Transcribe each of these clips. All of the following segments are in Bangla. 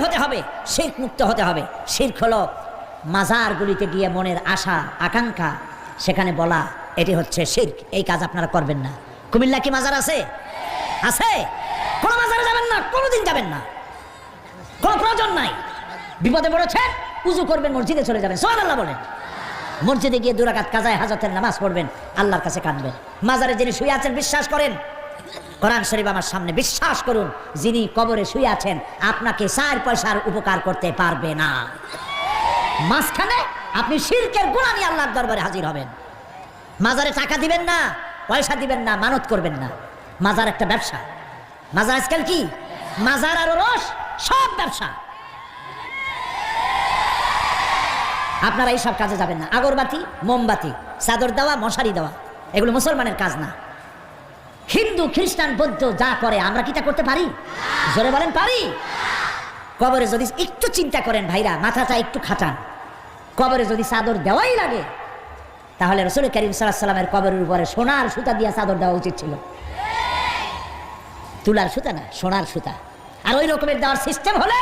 হতে হবে, শির্ক মুক্ত হতে হবে। শির্ক হলো মাজারগুলিতে গিয়ে মনের আশা, আকাঙ্ক্ষা, সেখানে বলা, এটি হচ্ছে শির্ক, এই কাজ আপনারা করবেন না। কুমিল্লা কি মাজার আছে? আছে? কোনো মাজারে যাবেন না, কোনোদিন যাবেন না। কোনো প্রয়োজন নাই। বিপদে পড়েছেন, উজু করবেন, মসজিদে চলে যাবেন। সোহান আল্লাহ বলেন। মসজিদে গিয়ে দুরাকাত কাজায় হাজতের নামাজ পড়বেন, আল্লাহর কাছে কাঁদবেন। মাজারে যিনি শুয়ে আছেন, বিশ্বাস করেন কোরআন শরীফ আমার সামনে বিশ্বাস করুন, যিনি কবরে শুয়ে আছেন, আপনাকে চার পয়সার উপকার করতে পারবে না। মাঝখানে আপনি শিরকের গুণা নিয়ে আল্লাহর দরবারে হাজির হবেন। মাজারে টাকা দিবেন না, পয়সা দিবেন না, মানত করবেন না। মাজার একটা ব্যবসা। মাজার আজকাল কি? মাজার আর রস সব ব্যবসা। আপনারা এইসব কাজে যাবেন না। আগরবাতি, মোমবাতি, চাদর দেওয়া, মশারি দেওয়া, এগুলো মুসলমানের কাজ না। হিন্দু, খ্রিস্টান, বৌদ্ধ, যা করে, আমরা কি তা করতে পারি? জোরে বলেন, পারি? কবরে যদি একটু চিন্তা করেন ভাইরা, মাথাটা একটু খাটান। কবরে যদি চাদর দেওয়াই লাগে, তাহলে রসুল করিম সাল্লামের কবরের উপরে সোনার সুতা দিয়ে চাদর দেওয়া উচিত ছিল। তুলার সুতা না, সোনার সুতা। আর ওই রকমের দেওয়ার সিস্টেম হলে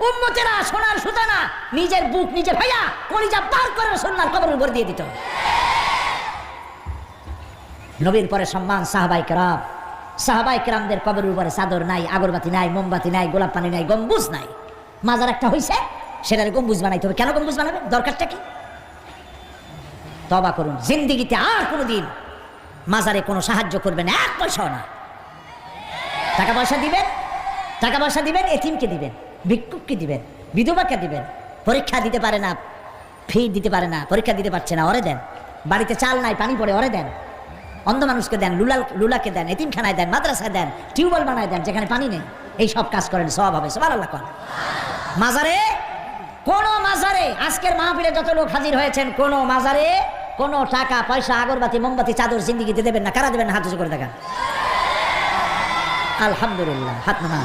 উম্মতেরা সোনার সুতা না, নিজের বুক নিজে ভাইয়া কলিজা পার করে সোনার কবরের উপর দিয়ে দিত। নবীর পরে সম্মান, সাহাবাই কেরাম। সাহাবাই কেরামদের কবরের উপরে চাদর নাই, আগরবাতি নাই, মোমবাতি নাই, গোলাপ পানি নাই, গম্বুজ নাই। মাজার একটা হইছে, সেটার গম্বুজ বানাইতে হবে। কেন গম্বুজ বানাবে? দরকারটা কি? তবা করুন। জিন্দিগিতে আর কোনোদিন মাজারে কোনো সাহায্য করবেন, এক পয়সাও না। টাকা পয়সা দিবেন, টাকা পয়সা দিবেন, এতিমকে দিবেন, ভিক্ষুককে দিবেন, বিধবাকে দিবেন। পরীক্ষা দিতে পারে না, ফি দিতে পারে না, পরীক্ষা দিতে পারছে না ওরে দেন। বাড়িতে চাল নাই, পানি পড়ে ওরে দেন। অন্ধ মানুষকে দেন, লুলাল, লুলাকে দেন, এতিমখানায় দেন, মাদ্রাসায় দেন, টিউবওয়েল বানায় দেন, যেখানে পানি নেই। এই সব কাজ করেন সব হবে সবার আল্লাহ করেন মাজারে, কোন মাজারে, আজকের মাহফিলে যত লোক হাজির হয়েছেন, কোন মাজারে কোনো টাকা, পয়সা, আগরবাতি, মোমবাতি, চাদর জিন্দিগিতে দেবেন না, কারা দেবেন না, হাত করে দেখান। আলহামদুলিল্লাহ, হাত নামা